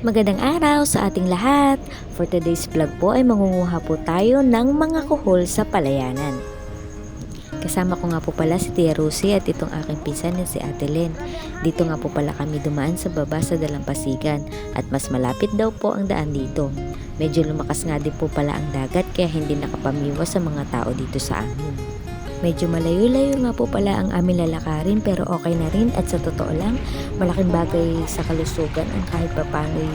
Magandang araw sa ating lahat. For today's vlog po ay mangunguha po tayo ng mga kuhol sa palayanan. Kasama ko nga po pala si Tia Rosie at itong aking pinsan na si Ate Len. Dito nga po pala kami dumaan sa baba sa Dalampasigan at mas malapit daw po ang daan dito. Medyo lumakas nga din po pala ang dagat kaya hindi nakapamiwas sa mga tao dito sa amin. Medyo malayo-layo nga po pala ang aming lalakarin pero okay na rin at sa totoo lang malaking bagay sa kalusugan ang kahit papano'y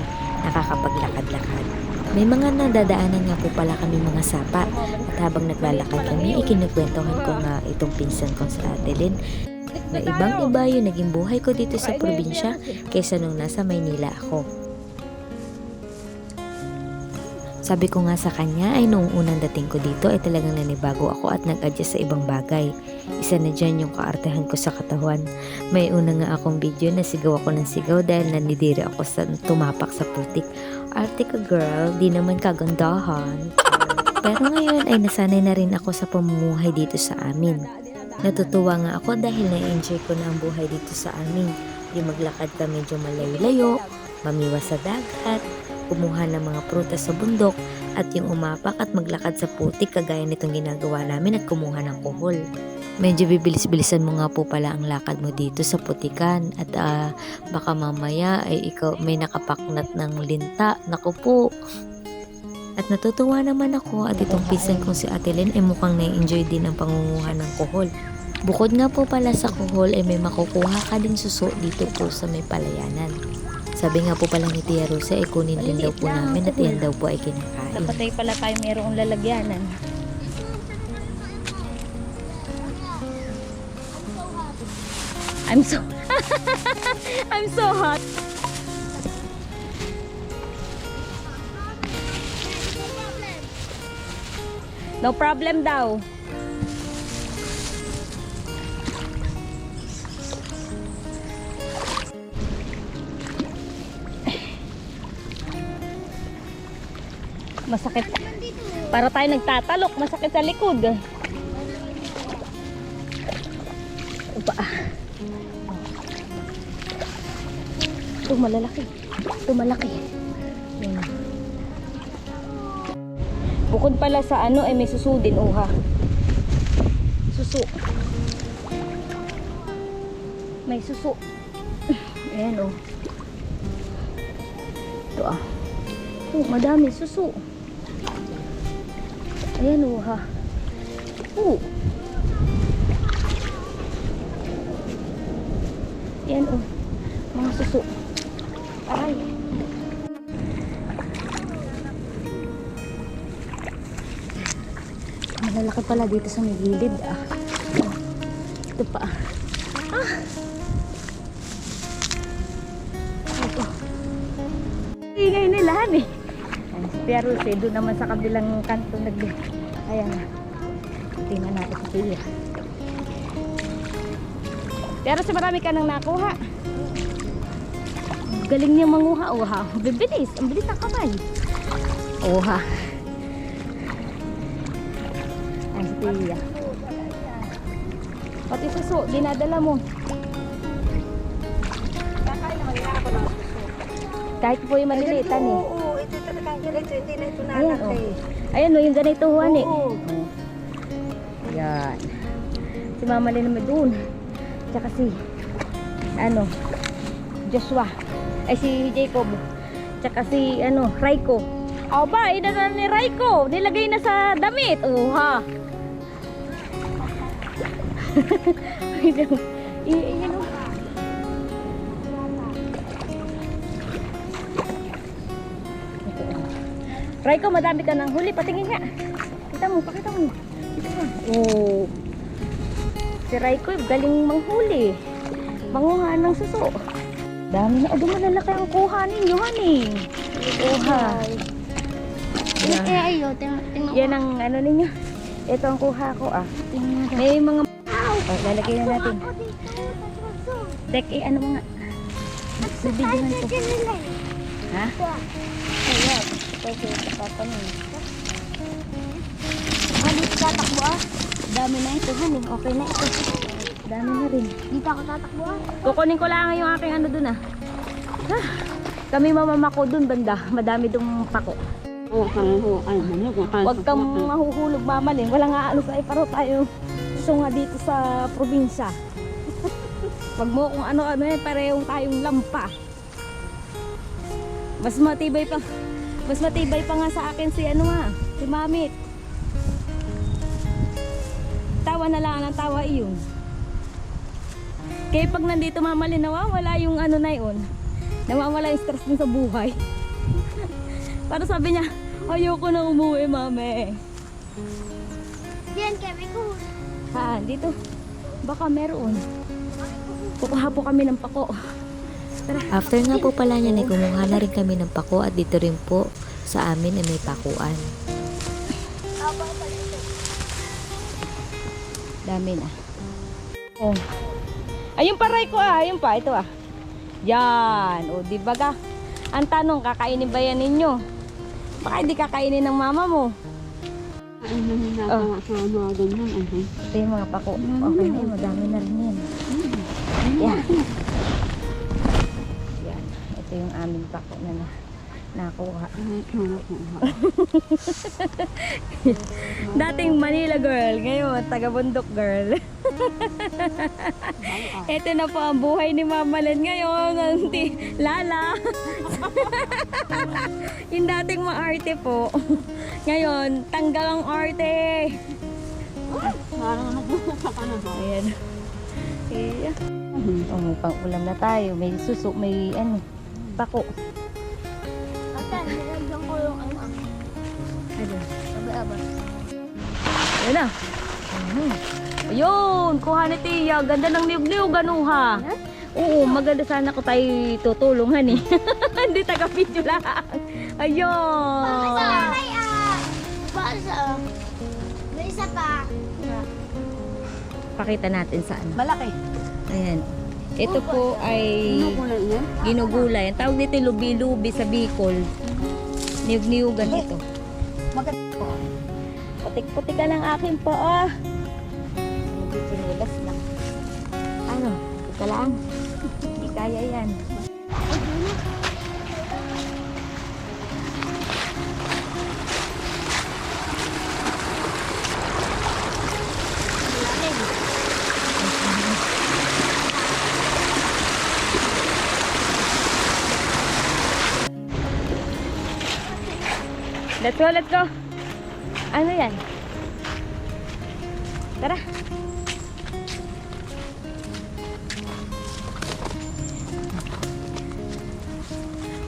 nakakapaglakad-lakad. May mga nadadaanan nga po pala kami mga sapa at habang naglalakad kami ikinukwentohan ko nga itong pinsan ko sa Ate Lynn na ibang iba yung naging buhay ko dito sa probinsya kaysa nung nasa Maynila ako. Sabi ko nga sa kanya ay noong unang dating ko dito ay talagang nanibago ako at nag-adjust sa ibang bagay. Isa na dyan yung kaartehan ko sa katawan. May una nga akong video na sigaw ako ng sigaw dahil nanidiri ako sa tumapak sa putik. Arte ka girl, di naman kagandahan. Pero ngayon ay nasanay na rin ako sa pamumuhay dito sa amin. Natutuwa nga ako dahil na-enjoy ko na ang buhay dito sa amin. Yung maglakad ka medyo malayo-layo, mamiwas sa dagat, kumuha ng mga prutas sa bundok, at yung umapak at maglakad sa putik kagaya nitong ginagawa namin at kumuha ng kuhol. Medyo bibilis-bilisan mo nga po pala ang lakad mo dito sa putikan at ah, baka mamaya ay ikaw may nakapaknat ng linta. Naku po. At natutuwa naman ako at itong pinsan kong si Ate Len ay mukhang na-enjoy din ang pangunguha ng kuhol. Bukod nga po pala sa kuhol ay may makukuha ka din suso dito po sa may palayanan. Sabi nga po pala ni Tia Rosa ay kunin din daw po namin at yan daw po ay kinakain. Kapatay pala tayo mayroong lalagyanan. I'm so I'm so hot. No problem daw. Masakit. Para tayo nagtatalok, masakit sa likod. Upa. Ito malalaki. Ito malaki. Bukod pala sa ano, ay may suso din, uha. Suso. May suso. Ayan, oh. Ito, ah. Oh, madami suso. Ayan o ha. Oo. Ayan o. Mga suso. Aray. Malalaki pala dito sa may gilid ah. Ito pa. Ah! Tia Rose, doon naman sa kabilang kanto nag... Ayan na. Tingnan natin si Tia. Tia Rose, marami ka nang nakuha. Galing niya manguha. Oh, ha. Bibilis. Ang bilis ng kamay. Oh, ha. Ayan si. Pati suso, dinadala mo. Kahit po yung malilitan eh. Ganito. Hindi na ito Ayan, nalaki. Ayan o, yung ganito huwan eh. Oo. Yan. Si Mama Lynn naman doon. Tsaka si, ano, Joshua. Ay, si Jacob. Tsaka si, ano, Raiko. Aba, ina na ni Raiko. Nilagay na sa damit. Oh, ha. I, Raiko, madami ka ng huli. Patingin nga. Kita mo, pakita mo. Kita mo. Oh. Si Raiko, galing manghuli. Manguha ng suso. Dami na. Ado malalaki ang kuha ninyo, honey. Kuha. Yan. Eh, ayo, tingnan tingnan Yan ang ano ninyo. Ito ang kuha ko ah. May mga... Oh, lalagay na natin. Dek, eh, ano mga... Bibidyohan ko. Ha? Ayan. Ito, ito, ito, papanin. Ano, tatakbo ah? Dami na ito, honey. Okay na ito. Dami na rin. Dito ako tatakbo ah. Kukunin ko lang yung aking ano dun ah. Ah, Kami mamamako dun banda. Madami dong pako. Kaya- Huwag kang mahuhulog mamalin. Wala nga ano sa paro tayo. Sunga dito sa probinsya. Wag mo kung ano-ano yan, parehong tayong lampa. Mas matibay pa. Mas matibay pa nga sa akin si ano nga, si Mamit. Tawa na lang ng tawa iyon. Kaya pag nandito mamalin, nawawala yung ano na yun. Nawawala yung stress din sa buhay. Para sabi niya, ayoko na umuwi, mame. Diyan, kami ko. Ha, dito. Baka meron. Kukuha po kami ng pako. After nga po pala niyan ay kumuha na rin kami ng pako at dito rin po sa amin ay may pakuan. Dami na. Oh. Ayun pa, Ray ko ah. Ayun pa, ito ah. Yan. O, di ba ka? Ang tanong, kakainin ba yan ninyo? Baka hindi kakainin ng mama mo. Ano? Ito yung mga pako. Okay na yun. Madami na rin yan. Yan. Yan. Ito yung aming pako na na nakuha. Dating Manila girl, ngayon taga bundok girl. Ito na po ang buhay ni Mama Len ngayon, anti Lala. Yung dating maarte po. Ngayon, tanggal ang arte. Ba? Ayan. Kaya, oh, may pang ulam na tayo. May suso, may ano, pako. Ate, nilagyan ko yung ano. Ayun. Sabi-aba. Ayun na. Ayun, kuha ni Tia. Ganda ng niyog-niyog, ano ha? Oo, maganda sana ko tayo tutulungan eh. Hindi taga-video lang. Ayun. Ay, ah! Basa. May isa pa. Pakita natin sa ano. Malaki. Ayan. Ito po ay ginugulay. Ang tawag dito lubi-lubi sa Bicol. Niyog-niyugan ito. Putik-putik ka ng akin po, oh. Sinilas lang. Ano? Ika lang. Hindi kaya yan. Let's go, let's go. Ano yan? Tara.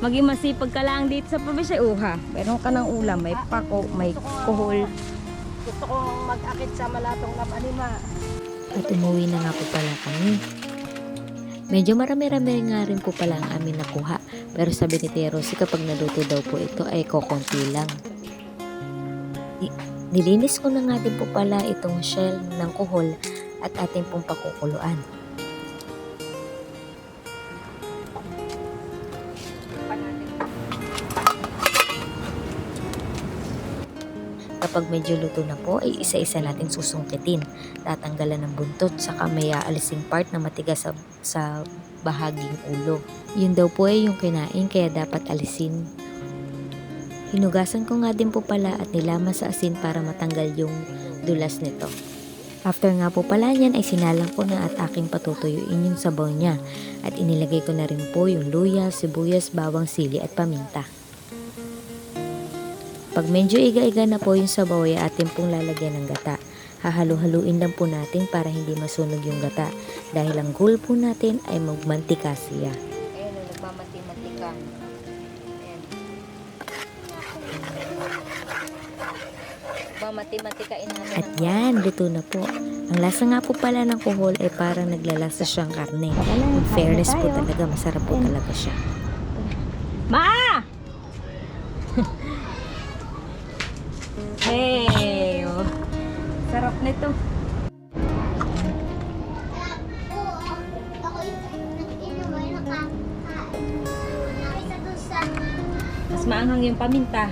Maging masipag ka lang dito sa probinsya. Uha, meron ka ng ulam. May pako, may kuhol. Gusto kong mag-akit sa malatong labanima. At umuwi na nga po pala kami. Medyo marami-rami nga rin po pala ang amin nakuha. Pero sabi ni Tia Rosie kapag naluto daw po ito ay kokonti lang. Ni- Nilinis ko na nga din po pala itong shell ng kuhol at ating pong pakukuluan. Kapag medyo luto na po, ay isa-isa natin susungkitin. Tatanggalan ng buntot, saka may aalising part na matigas sa, sa bahaging ulo. Yun daw po ay yung kinain, kaya dapat alisin. Hinugasan ko nga din po pala at nilaman sa asin para matanggal yung dulas nito. After nga po pala niyan ay sinalang ko na at aking patutuyuin yung sabaw niya at inilagay ko na rin po yung luya, sibuyas, bawang sili at paminta. Pag medyo iga-iga na po yung sabaw ay atin pong lalagyan ng gata. Hahalo-haluin lang po natin para hindi masunog yung gata dahil ang goal po natin ay magmantika siya. Ayun. Mamati-matikain natin. At yan, luto na po. Ang lasa nga po pala ng kuhol ay parang naglalasa siyang karne. In fairness po talaga, masarap po talaga siya. Ma! nito. Mas maanghang yung paminta.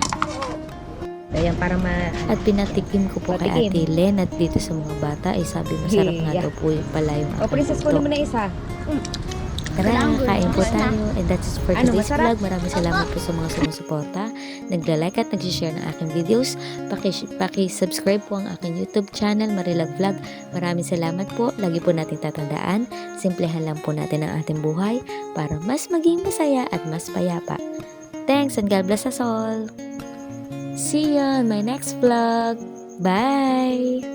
Ayan, para ma... At pinatikim ko po kay Patikim. Ate Len at dito sa mga bata ay sabi masarap nga Yeah. daw po yung pala yung O, princess, kunin mo na isa. Tara, kain po tayo. And that's it for Ano, today's vlog. Maraming salamat po sa mga sumusuporta, nagla-like at nag-share ng aking videos. Paki- Paki-subscribe po ang aking YouTube channel, Marilag Vlog. Maraming salamat po. Lagi po natin tatandaan, simplehan lang po natin ang ating buhay para mas maging masaya at mas payapa. Thanks and God bless us all. See you on my next vlog. Bye!